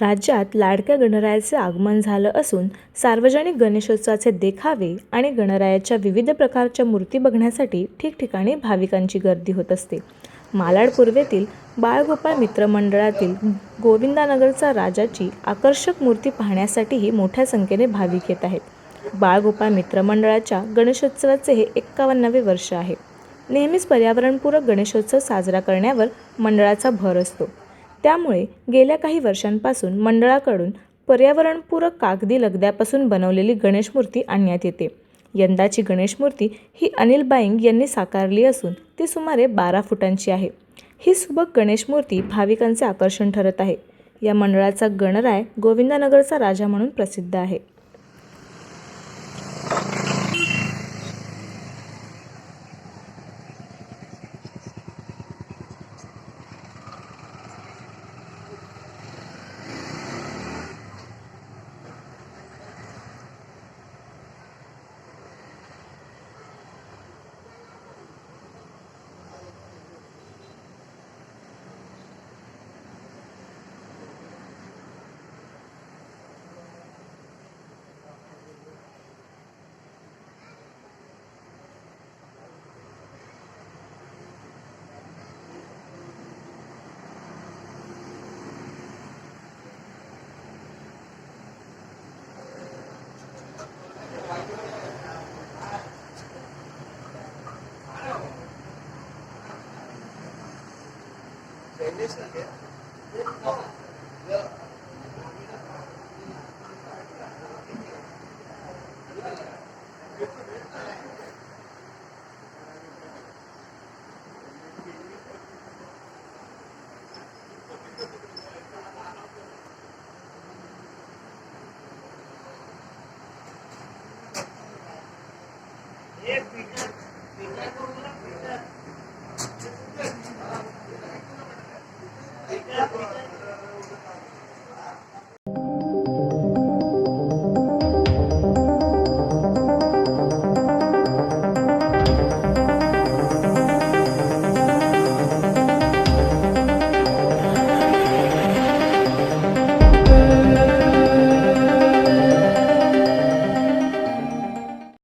राज्यात लाडक्या गणरायाचे आगमन झालं असून सार्वजनिक गणेशोत्सवाचे देखावे आणि गणरायाच्या विविध प्रकारच्या मूर्ती बघण्यासाठी ठिकठिकाणी भाविकांची गर्दी होत असते. मालाड पूर्वेतील बाळगोपाळ मित्रमंडळातील गोविंदानगरचा राजाची आकर्षक मूर्ती पाहण्यासाठीही मोठ्या संख्येने भाविक येत आहेत. बाळगोपाळ मित्रमंडळाच्या गणेशोत्सवाचे हे एक्कावन्नावे वर्ष आहे. नेहमीच पर्यावरणपूरक गणेशोत्सव साजरा करण्यावर मंडळाचा भर असतो. त्यामुळे गेल्या काही वर्षांपासून मंडळाकडून पर्यावरणपूरक कागदी लगद्यापासून बनवलेली गणेश मूर्ती आणण्यात येते. यंदाची गणेश मूर्ती ही अनिल बाईंग यांनी साकारली असून ती सुमारे बारा फुटांची आहे. ही सुबक गणेश मूर्ती भाविकांचे आकर्षण ठरत आहे. या मंडळाचा गणराय गोविंदानगरचा राजा म्हणून प्रसिद्ध आहे. Yes, you.